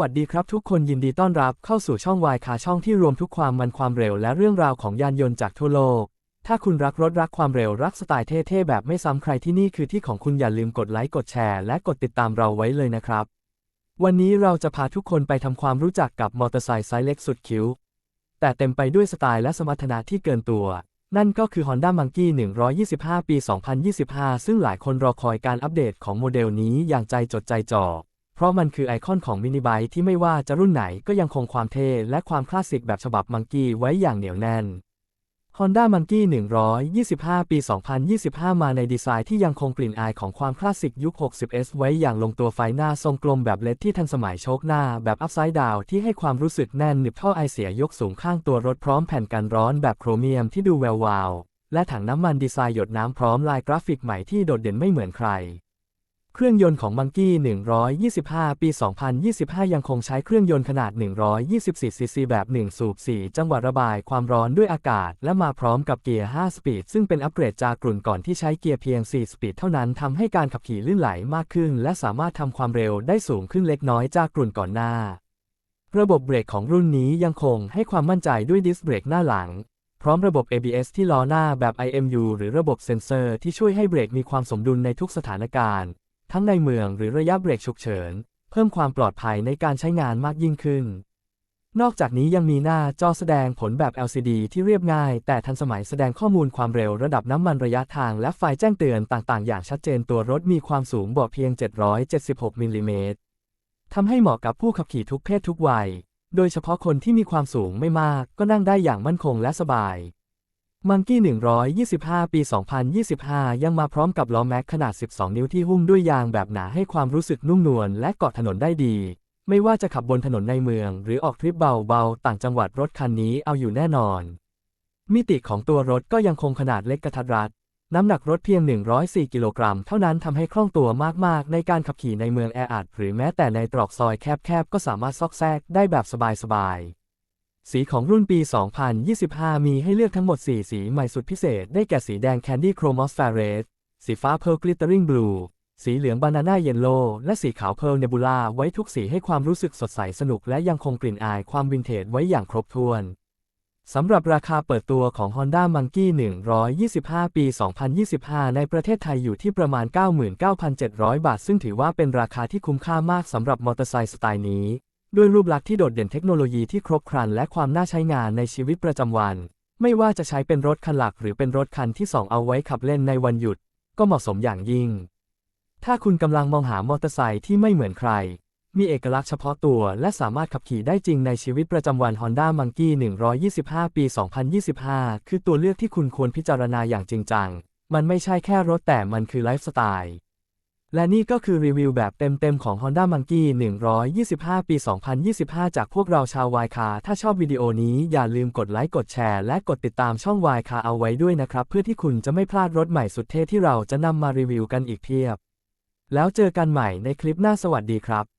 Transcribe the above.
วัสดีครับทุกคนยินดีต้อนรับเข้าสู่ช่องวายคาช่องที่รวมทุกความมันความเร็วและเรื่องราวของยานยนต์จากทั่วโลก ถ้าคุณรักรถรักความเร็วรักสไตล์เท่ๆแบบไม่ซ้ำใครที่นี่คือที่ของคุณอย่าลืมกดไลค์กดแชร์และกดติดตามเราไว้เลยนะครับ วันนี้เราจะพาทุกคนไปทำความรู้จักกับมอเตอร์ไซค์ไซส์เล็กสุดคิ้ว แต่เต็มไปด้วยสไตล์และสมรรถนะที่เกินตัว นั่นก็คือ Honda Monkey 125 ปี 2025 ซึ่งหลายคนรอคอยการอัปเดตของโมเดลนี้อย่างใจจดใจจ่อ เพราะมันคือไอคอนของมินิไบค์ที่ไม่ว่าจะรุ่นไหนก็ยังคงความเท่และความคลาสสิกแบบฉบับ Monkey ไว้อย่างเหนียวแน่น Honda Monkey 125 ปี 2025 มาในดีไซน์ที่ยังคงกลิ่นอายของความคลาสสิกยุค 60s ไว้อย่างลงตัวไฟหน้าทรงกลมแบบเลดที่ทันสมัยโชคหน้าแบบ Upside Down ที่ให้ความรู้สึกแน่นหนึบท่อไอเสียยกสูงข้างตัวรถพร้อมแผ่นกันร้อนแบบโครเมียมที่ดูแวววาว และถังน้ำมันดีไซน์หยดน้ำพร้อมลายกราฟิกใหม่ที่โดดเด่นไม่เหมือนใคร เครื่องยนต์ของ Monkey 125 ปี 2025 ยังคงใช้เครื่องยนต์ขนาด 124 ซีซีแบบ 1 สูบ 4 จังหวะระบายความร้อนด้วยอากาศ และมาพร้อมกับเกียร์ 5 สปีด ซึ่งเป็นอัปเกรดจากกลุ่นก่อนที่ใช้เกียร์เพียง 4 สปีดเท่านั้นทำให้การขับขี่ลื่นไหลมากขึ้น และสามารถทำความเร็วได้สูงขึ้นเล็กน้อยจากกลุ่นก่อนหน้า ระบบเบรกของรุ่นนี้ยังคงให้ความมั่นใจด้วยดิสเบรกหน้าหลังพร้อมระบบ ABS ที่ล้อหน้าแบบ IMU หรือระบบเซ็นเซอร์ที่ช่วยให้เบรกมีความสมดุลในทุกสถานการณ์ ทั้งในเมืองหรือระยะเบรกฉุกเฉิน เพิ่มความปลอดภัยในการใช้งานมากยิ่งขึ้น นอกจากนี้ยังมีหน้าจอแสดงผลแบบ LCD ที่เรียบง่าย แต่ทันสมัยแสดงข้อมูลความเร็วระดับน้ำมันระยะทางและไฟแจ้งเตือนต่าง ๆ อย่างชัดเจนตัวรถมีความสูงบาะเพียง 776มิลลิเมตรทำให้เหมาะกับผู้ขับขี่ทุกเพศทุกวัย โดยเฉพาะคนที่มีความสูงไม่มากก็นั่งได้อย่างมั่นคงและสบาย มังกี้ 125 ปี 2025 ยังมาพร้อมกับล้อแม็กขนาด 12 นิ้วที่หุ้มด้วยยางแบบหนาให้ความรู้สึกนุ่มนวลและเกาะถนนได้ดี ไม่ว่าจะขับบนถนนในเมือง หรือออกทริปเบาๆ ต่างจังหวัดรถคันนี้เอาอยู่แน่นอน มิติของตัวรถก็ยังคงขนาดเล็กกระทัดรัด น้ำหนักรถเพียง 104 กิโลกรัม เท่านั้นทำให้คล่องตัวมากๆ ในการขับขี่ในเมืองแออัดหรือแม้แต่ในตรอกซอยแคบๆ ก็สามารถซอกแซกได้แบบสบายๆ สีของรุ่นปี 2025 มีให้เลือกทั้งหมด 4 สีใหม่สุดพิเศษ ได้แก่สีแดง Candy Chromos f a r e s สีฟ้า Pearl Glittering Blue สีเหลือง Banana Yellow และสีขาว Pearl Nebula ไว้ทุกสีให้ความรู้สึกสดใสสนุก และยังคงกลิ่นอายความวินเทจไว้อย่างครบถ้วน สำหรับราคาเปิดตัวของ Honda Monkey 125 ปี 2025 ในประเทศไทยอยู่ที่ประมาณ 99,700 บาท ซึ่งถือว่าเป็นราคาที่คุ้มค่ามากสำหรับมอเตอร์ไซค์สไตล์นี้ ด้วยรูปลักษณ์ที่โดดเด่นเทคโนโลยีที่ครบครันและความน่าใช้งานในชีวิตประจำวัน ไม่ว่าจะใช้เป็นรถคันหลักหรือเป็นรถคันที่สองเอาไว้ขับเล่นในวันหยุด ก็เหมาะสมอย่างยิ่ง ถ้าคุณกำลังมองหามอเตอร์ไซค์ที่ไม่เหมือนใคร มีเอกลักษณ์เฉพาะตัวและสามารถขับขี่ได้จริงในชีวิตประจำวัน Honda Monkey 125 ปี 2025 คือตัวเลือกที่คุณควรพิจารณาอย่างจริงจัง มันไม่ใช่แค่รถแต่มันคือไลฟ์สไตล์ และนี่ก็คือรีวิวแบบเต็มๆของ Honda Monkey 125 ปี 2025 จากพวกเราชาววายคาถ้าชอบวิดีโอนี้อย่าลืมกดไลค์ กดแชร์ และกดติดตามช่องวายคาเอาไว้ด้วยนะครับ เพื่อที่คุณจะไม่พลาดรถใหม่สุดเท่ที่เราจะนำมารีวิวกันอีกเพียบ แล้วเจอกันใหม่ในคลิปหน้าสวัสดีครับ